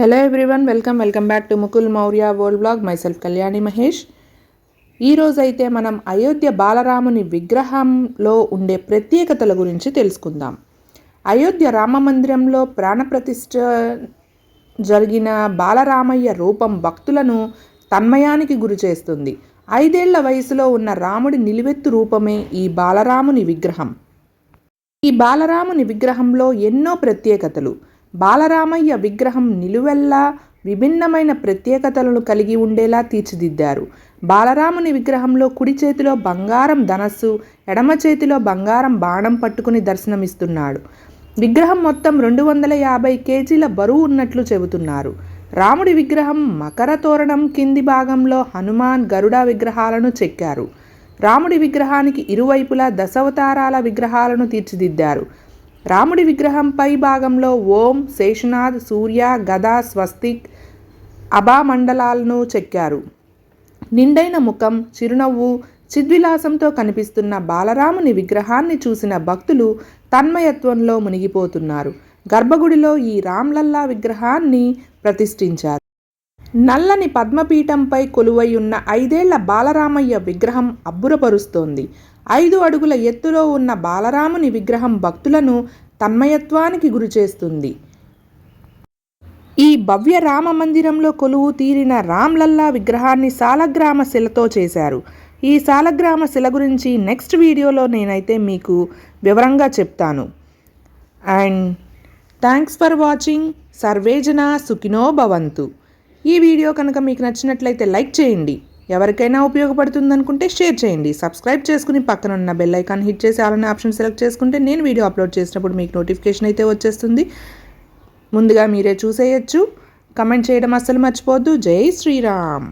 Hello everyone welcome welcome back to Mukul Maurya world blog myself Kalyani Mahesh ఈరోజైతే మనం అయోధ్య బాలరాముని విగ్రహంలో ఉండే ప్రత్యేకతల గురించి తెలుసుకుందాం. అయోధ్య రామ మందిరంలో ప్రాణప్రతిష్ఠ జరిగిన బాలరామయ్య రూపం భక్తులను తన్మయానికి గురి చేస్తుంది. ఐదేళ్ళ వయసులో ఉన్న రాముడి నిలువెత్తు రూపమే ఈ బాలరాముని విగ్రహం. ఈ బాలరాముని విగ్రహంలో ఎన్నో ప్రత్యేకతలు. బాలరామయ్య విగ్రహం నిలువెల్లా విభిన్నమైన ప్రత్యేకతలను కలిగి ఉండేలా తీర్చిదిద్దారు. బాలరాముని విగ్రహంలో కుడి చేతిలో బంగారం ధనస్సు ఎడమ చేతిలో బంగారం బాణం పట్టుకుని దర్శనమిస్తున్నాడు. విగ్రహం మొత్తం రెండు వందల యాభై కేజీల బరువు ఉన్నట్లు చెబుతున్నారు. రాముడి విగ్రహం మకర తోరణం కింది భాగంలో హనుమాన్ గరుడ విగ్రహాలను చెక్కారు. రాముడి విగ్రహానికి ఇరువైపులా దశావతారాల విగ్రహాలను తీర్చిదిద్దారు. రాముడి విగ్రహం పై భాగంలో ఓం శేషనాథ్ సూర్య గద స్వస్తిక్ అభామండలాలను చెక్కారు. నిండైన ముఖం చిరునవ్వు చిద్విలాసంతో కనిపిస్తున్న బాలరాముని విగ్రహాన్ని చూసిన భక్తులు తన్మయత్వంలో మునిగిపోతున్నారు. గర్భగుడిలో ఈ రామ్లల్లా విగ్రహాన్ని ప్రతిష్ఠించారు. నల్లని పద్మపీఠంపై కొలువై ఉన్న ఐదేళ్ళ బాలరామయ్య విగ్రహం అబ్బురపరుస్తోంది. ఐదు అడుగుల ఎత్తులో ఉన్న బాలరాముని విగ్రహం భక్తులను తన్మయత్వానికి గురిచేస్తుంది. ఈ భవ్య రామ మందిరంలో కొలువు తీరిన రామ్లల్లా విగ్రహాన్ని సాలగ్రామ శిలతో చేశారు. ఈ సాలగ్రామ శిల గురించి నెక్స్ట్ వీడియోలో నేనైతే మీకు వివరంగా చెప్తాను. And thanks for watching. సర్వేజన సుఖినో భవంతు. ఈ వీడియో కనుక మీకు నచ్చినట్లయితే లైక్ చేయండి. ఎవరికైనా ఉపయోగపడుతుంది అనుకుంటే షేర్ చేయండి. సబ్స్క్రైబ్ చేసుకుని పక్కన ఉన్న బెల్ ఐకాన్ హిట్ చేసి అలానే ఆప్షన్ సెలెక్ట్ చేసుకుంటే నేను వీడియో అప్లోడ్ చేసినప్పుడు మీకు నోటిఫికేషన్ అయితే వచ్చేస్తుంది. ముందుగా మీరే చూసేయచ్చు. కమెంట్ చేయడం అస్సలు మర్చిపోవద్దు. జై శ్రీరామ్.